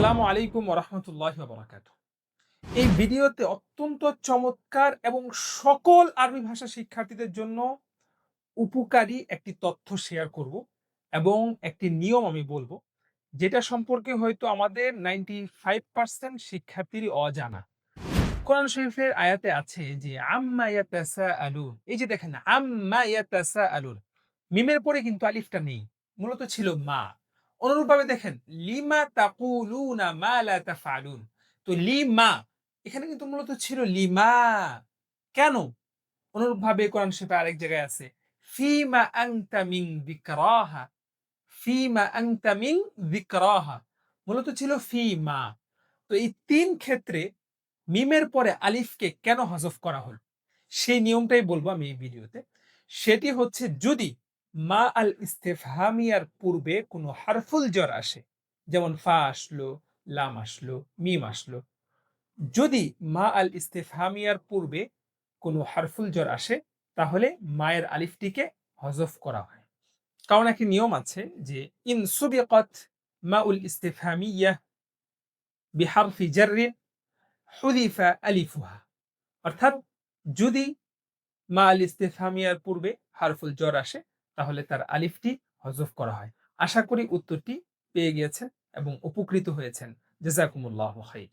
আসসালামু আলাইকুম ওরহমতুল্লাহ বরাকাত এই ভিডিওতে অত্যন্ত চমৎকার এবং সকল আরবি ভাষা শিক্ষার্থীদের জন্য উপকারী একটি তথ্য শেয়ার করব এবং একটি নিয়ম আমি বলব, যেটা সম্পর্কে হয়তো আমাদের নাইনটি ফাইভ পার্সেন্ট শিক্ষার্থীরই অজানা। কোরআন শরীফের আয়াতে আছে যে, আম্মা ইয়াতাসা আলুন এই যে দেখেন আম্মা ইয়াতাসা আলুন মিমের পরে কিন্তু আলিফটা নেই, মূলত ছিল মা। অনুরূপভাবে দেখেন, লিমা তাকুলুনা মা লা তাফআলুন তো লিমা, এখানে কিন্তু মূলত ছিল লিমা। কেন? অনুরূপভাবে কোরআন শরীফে আরেক জায়গায় আছে, ফিমা আনতা মিন যিকরাহা। ফিমা আনতা মিন যিকরাহা। মূলত ছিল ফিমা। তো এই তিন ক্ষেত্রে মিমের পরে আলিফকে কেন হজফ করা হল? সেই নিয়মটাই বলব আমি এই ভিডিওতে। সেটি হচ্ছে যদি মা আল ইস্তেফহামিয়ার পূর্বে কোনো হারফুল জ্বর আসে। যেমন ফা আসলো, লাম আসলো, মিম আসলো। যদি মা আল ইস্তেফহামিয়ার পূর্বে কোনো হারফুল জ্বর আসে, তাহলে মায়ের আলিফটিকে হজফ করা হয়। কারণ একটি নিয়ম আছে যে, ইন সুবিকত মা উল ইস্তেফহামিয়া বিহারফি জাররিন হুদিফা আলিফুহা। অর্থাৎ যদি মা আল ইস্তেফামিয়ার পূর্বে হারফুল জ্বর আসে তাহলে তার আলিফটি হজফ করা হয়। আশা করি উত্তরটি পেয়ে গিয়েছেন এবং উপকৃত হয়েছেন। জেজাকুমুল্লাহ খাইর।